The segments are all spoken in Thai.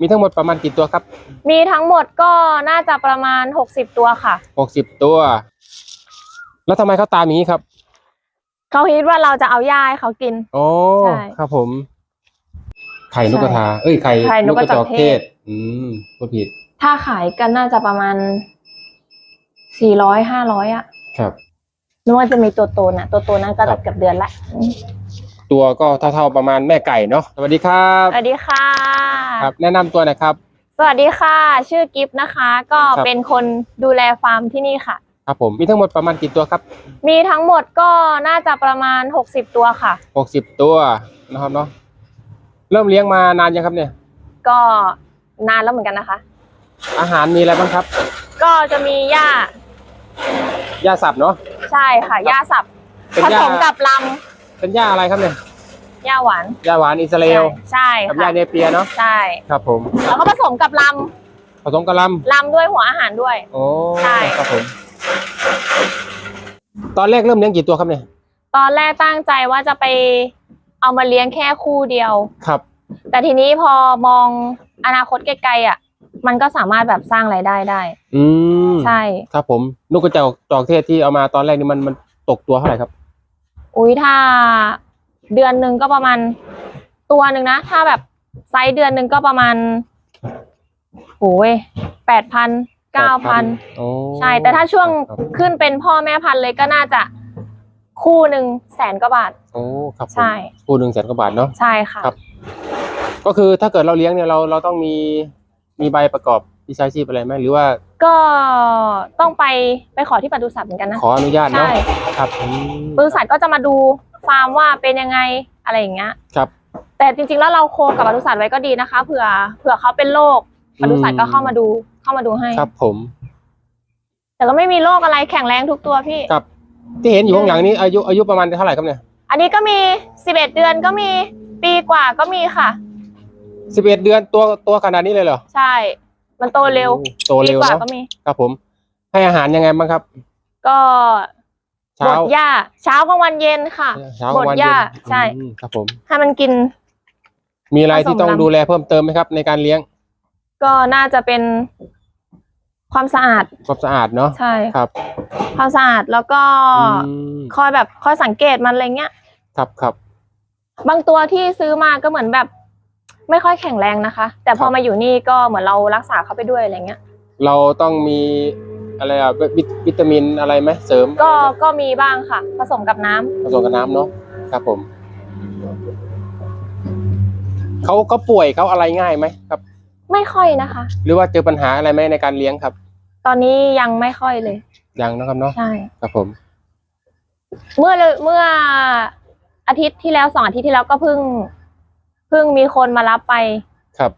มีทั้งหมดประมาณกี่ตัวครับ มีทั้งหมดก็น่าจะประมาณหกสิบตัวค่ะ หกสิบตัว แล้วทำไมเขาตามอย่างนี้ครับ เขาคิดว่าเราจะเอาหญ้าให้เขากินโอ้ใช่ครับผม ไข่นกกระทา เอ้ย ไข่ไข่นกกระจอกเทศ อืมพูดผิด ถ้าขายกันน่าจะประมาณสี่ร้อยห้าร้อยอะครับ นึกว่าจะมีตัวโตน่ะตัวโตนั้นก็ครับเกือบเดือนละ ตัวก็เท่าๆประมาณแม่ไก่เนาะสวัสดีครับสวัสดีค่ะ ครับ แนะนำตัวหน่อยครับ สวัสดีค่ะ ชื่อกิฟต์นะคะ ก็ครับ เป็นคนดูแลฟาร์มที่นี่ค่ะ ครับผมมีทั้งหมดประมาณกี่ตัวครับ มีทั้งหมดก็น่าจะประมาณหกสิบตัวค่ะ หกสิบตัวนะครับเนาะเริ่มเลี้ยงมานานยังครับเนี่ย ก็นานแล้วเหมือนกันนะคะ อาหารมีอะไรบ้างครับก็จะมีหญ้า หญ้าสับเนาะ ใช่ค่ะหญ้าสับเป็นผหญ้า สมกับล เป็นหญ้าอะไรครับเนี่ยำหญ้าหวานหญ้าหวานอิสราเอลใช่กับหค่ะญ้าเนเปียเนาะใช่ครับผมแล้วก็ผสมกับลผสมกะหลำลำด้วยหัวอาหารด้วยำโอ้ใช่ ครับผม ตอนแรกเริ่มเลี้ยงกี่ตัวครับเนี่ยตอนแรกตั้งใจว่าจะไปเอามาเลี้ยงแค่คู่เดียว ครับ แต่ทีนี้พอมองอนาคตไกลๆอะ มันก็สามารถแบบสร้างรายได้ได้ อืมใช่ ครับผมนกกระจอกจอกเทศที่เอามาตอนแรกนี่มันมันตกตัวเท่าไหร่ครับ อุ้ยถ้าเดือนหนึ่งก็ประมาณตัวหนึ่งนะ ถ้าแบบไซส์เดือนหนึ่งก็ประมาณโอ้ยแปดพันเก้าพันโอ้ใช่ แต่ถ้าช่วงครับขึ้นเป็นพ่อแม่พันธุ์เลยก็น่าจะคู่หนึ่งแสนกว่าบาท โอ้ครับผมใช่ คู่หนึ่งแสนกว่าบาทเนาะ ใช่ค่ะ ครับ ก็คือถ้าเกิดเราเลี้ยงเนี่ยเราเราต้องมีมีใบประกอบวิชาชีพอะไรไหมหรือว่า ก็ต้องไปไปขอที่ปศุสัตว์เหมือนกันนะ ขออนุญาตเนาะใช่ ครับอืมปศุสัตว์ก็จะมาดูฟาร์มว่าเป็นยังไงอะไรอย่างเงี้ย ครับแต่จริงๆแล้วเราโคกับปศุสัตว์ไว้ก็ดีนะคะเผื่อเผื่อเขาเป็นโรคปศุสัตว์ก็เข้ามาดูเข้ามาดูให้ ครับผม แต่ก็ไม่มีโรคอะไรแข็งแรงทุกตัวพี่ ครับ ที่เห็นอยู่ข้างหลังนี้อายุอายุประมาณเท่าไหร่ครับเนี่ยอันนี้ก็มีสิบเอ็ดเดือนก็มีปีกว่าก็มีค่ะ สิบเอ็ดเดือนตัวตัวขนาดนี้เลยเหรอ ใช่ มันโตเร็วโอ้โตเร็วปีกว่าเนาะก็มี ครับผม ให้อาหารยังไงบ้างครับ ก็เช้าบดหญ้าเช้ากลางวันเย็นค่ะ เช้ากลางวันบดหญ้าเย็นใช่ อืมครับผม ให้มันกิน มีอะไรที่ต้องผสมลำดูแลเพิ่มเติมไหมครับ ในการเลี้ยงก็น่าจะเป็นความสะอาดความสะอาดเนาะใช่ครับความสะอาดแล้วก็อืมคอยแบบคอยสังเกตมันอะไรเงี้ย ครับครับบางตัวที่ซื้อมาก็เหมือนแบบ ไม่ค่อยแข็งแรงนะคะ แต่พอครับมาอยู่นี่ก็เหมือนเรารักษาเขาไปด้วยอะไรเงี้ย เราต้องมีอะไรอะวิตวิตามินอะไรไหมเสริมก็ก็มีบ้างค่ะ ผสมกับน้ำผสมกับน้ำเนาะครับผมเขาเขาป่วยเขาอะไรง่ายไหมครับ ไม่ค่อยนะคะ หรือว่าเจอปัญหาอะไรไหมในการเลี้ยงครับ ตอนนี้ยังไม่ค่อยเลยยังนะครับเนาะใช่ครับผม เมื่อเลยเมื่ออาทิตย์ที่แล้วสองอาทิตย์ที่แล้วก็เพิ่ง เพิ่งมีคนมารับไปครับ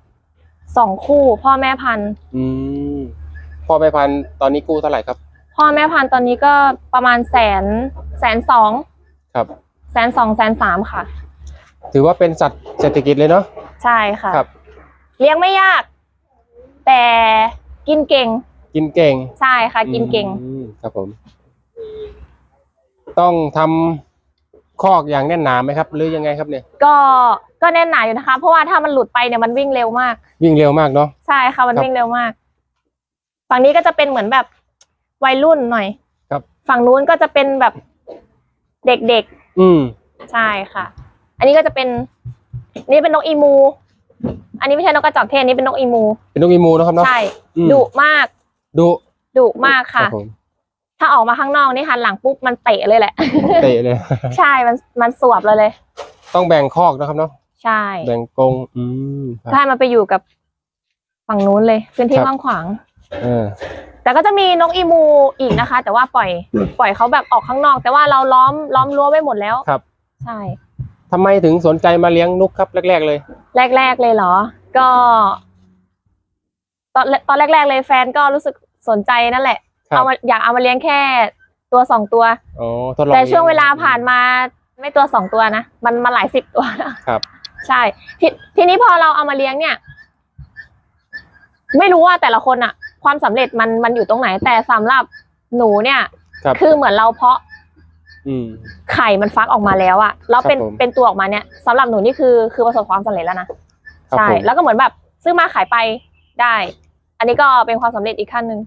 สองคู่ พ่อแม่พันธุ์อืมพ่อแม่พันธุ์ตอนนี้กู้เท่าไหร่ครับ พ่อแม่พันธุ์ตอนนี้ก็ประมาณแสนแสนสองครับ แสนสองแสนสามค่ะ ถือว่าเป็นสัตว์เศรษฐกิจเลยเนาะใช่ค่ะ ครับ เลี้ยงไม่ยาก แต่กินเก่งกินเก่งใช่ค่ะ กินเก่งอืมครับผม ต้องทำ คอกอย่างแน่นหนาไหมครับหรือยังไงครับเนี่ยก็ก็แน่นหนาอยู่นะคะ เพราะว่าถ้ามันหลุดไปเนี่ยมันวิ่งเร็วมาก วิ่งเร็วมากเนาะใช่ค่ะมันครับวิ่งเร็วมาก ฝั่งนี้ก็จะเป็นเหมือนแบบวัยรุ่นหน่อย ครับ ฝั่งนู้นก็จะเป็นแบบเด็กอืมๆใช่ค่ะ อันนี้ก็จะเป็น นี่เป็นนกอีมู อันนี้ไม่ใช่นกกระจอกเทศนี่เป็นนกอีมู เป็นนกอีมูนะครับเนาะใช่อืมดุมากดุดุมากค่ะรับผม ถ้าออกมาข้างนอกนี่หันหลังปุ๊บมันเตะเลยแหละ เตะเลย ใช่ มันมันสวบเลยเลย ต้องแบ่งคอกนะครับเนาะ ใช่ แบ่งกรงอืมครับถ้ามันไปอยู่กับฝั่งนู้นเลยพื้นที่ครับกว้างขวาง เออ แต่ก็จะมีนกอีมูอีกนะคะ แต่ว่าปล่อย ปล่อยเขาแบบออกข้างนอก แต่ว่าเราล้อมล้อมรั้วไว้หมดแล้ว ครับ ใช่ทำไมถึงสนใจมาเลี้ยงนกครับแรก ๆ เลย แรก ๆ เลยเหรอ ก็ ตอนตอนแรก ๆ เลยแฟนก็รู้สึกสนใจนั่นแหละ ครับ เอามาอยากเอามาเลี้ยงแค่ตัวสองตัว อ๋อทดลองแต่ช่วงเวลาผ่านมาไม่ตัวสองตัวนะมันมาหลายสิบตัวแล้วครับ ใช่ททีนี้พอเราเอามาเลี้ยงเนี่ย ไม่รู้ว่าแต่ละคนอะความสำเร็จมันมันอยู่ตรงไหน แต่สำหรับหนูเนี่ยครับคือเหมือนเราเพาะอืม ไข่มันฟักออกมาแล้วอะแล้วเป็นครับผม เป็นตัวออกมาเนี่ยสำหรับหนูนี่คือคือประสบความสำเร็จแล้วนะครับใช่ผมแล้วก็เหมือนแบบซื้อมาขายไปได้ อันนี้ก็เป็นความสำเร็จอีกขั้นหนึ่ง